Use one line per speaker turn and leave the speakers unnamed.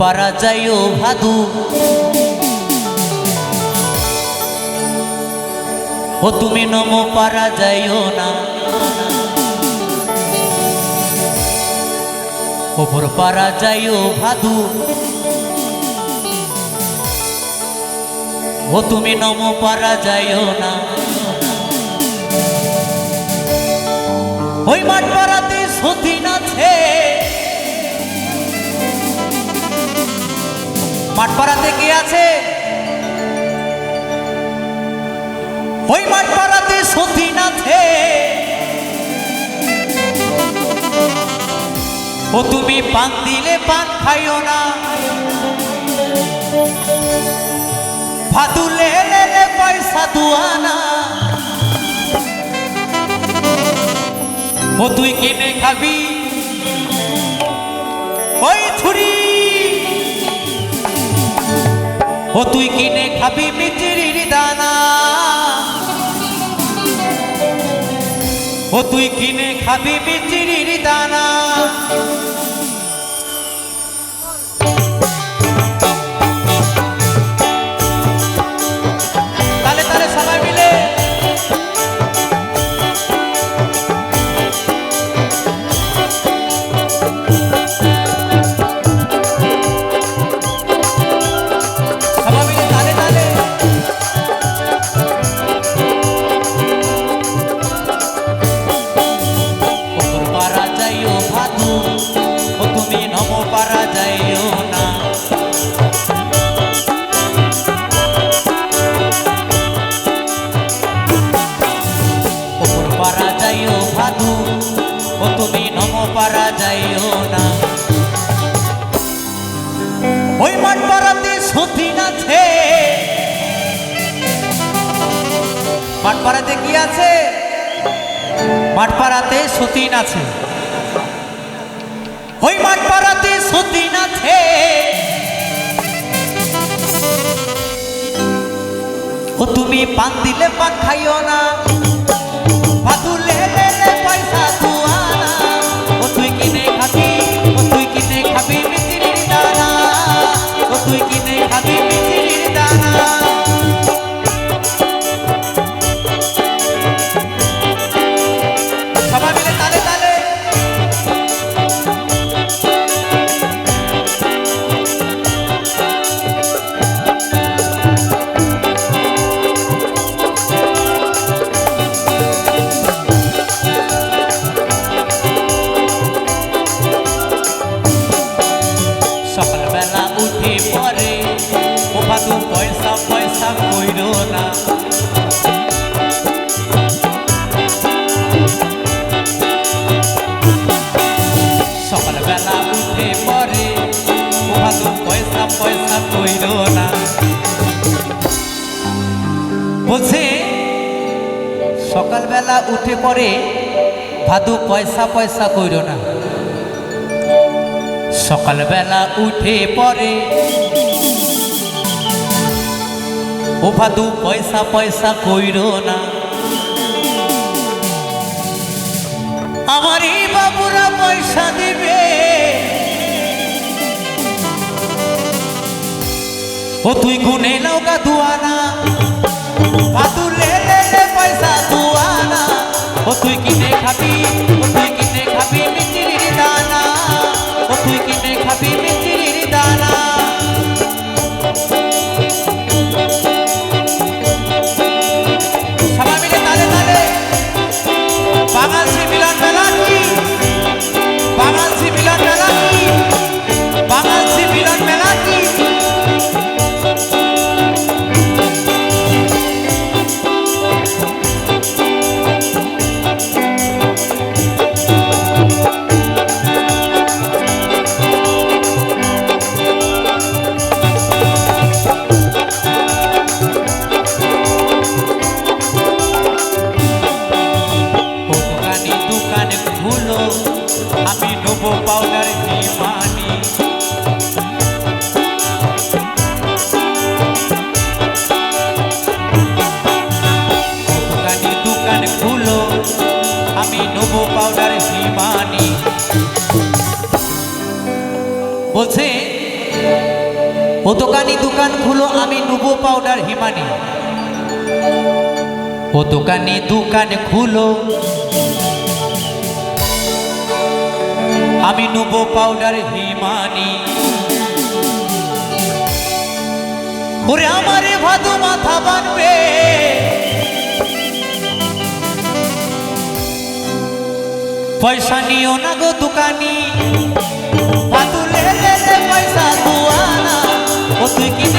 পারা যাইও ভাদু। ও তুমি নম পারা যাইও না। ওপর পারা যাইও ভাদু। ও তুমি নম পারা যাইও না। ওই মাঠ পাড়াতে সতীন আছে মাঠ পাড়াতে কি আছে? ওই মাঠ পাড়াতে সতীন আছে ও তুমি পান দিলে পান খাইও না। ভাদুলে লেলে পয়সা দুয়ানা ও তুই কিনে খাবি? ওই ছুরি ও তুই কিনে খাবি মিচিরির দানা। ও তুই কিনে খাবি মিচিরির দানা। তুমি নম পারা যাইও না। ওই মাঠ পাড়াতে সতীন আছে মাঠ পাড়াতে কি আছে? মাঠ পাড়াতে সতীন আছে ওই মাঠ পাড়াতে সতীন আছে ও তুমি পান দিলে পান খাইও না। ভাদু লেলে লে পয়সা কইর না। বলছে, সকালবেলা উঠে পরে ভাদু পয়সা পয়সা কইর না। সকালবেলা উঠে পরে ও ভাদু পয়সা পয়সা কইর না। আমার এই বাবুরা পয়সা দিবে। ও তুই গুনে নৌকা দুয়ানা ভাদু ও দোকান খুলো আমি নুবো পাউডার হিমানি ও দোকান খুলো আমি নুবো পাউডার হিমানি। ওরে আমারে ভাদু মাথা বানবে। পয়সা নিও না গো দোকানি। ভাদু পয়সা তো Você que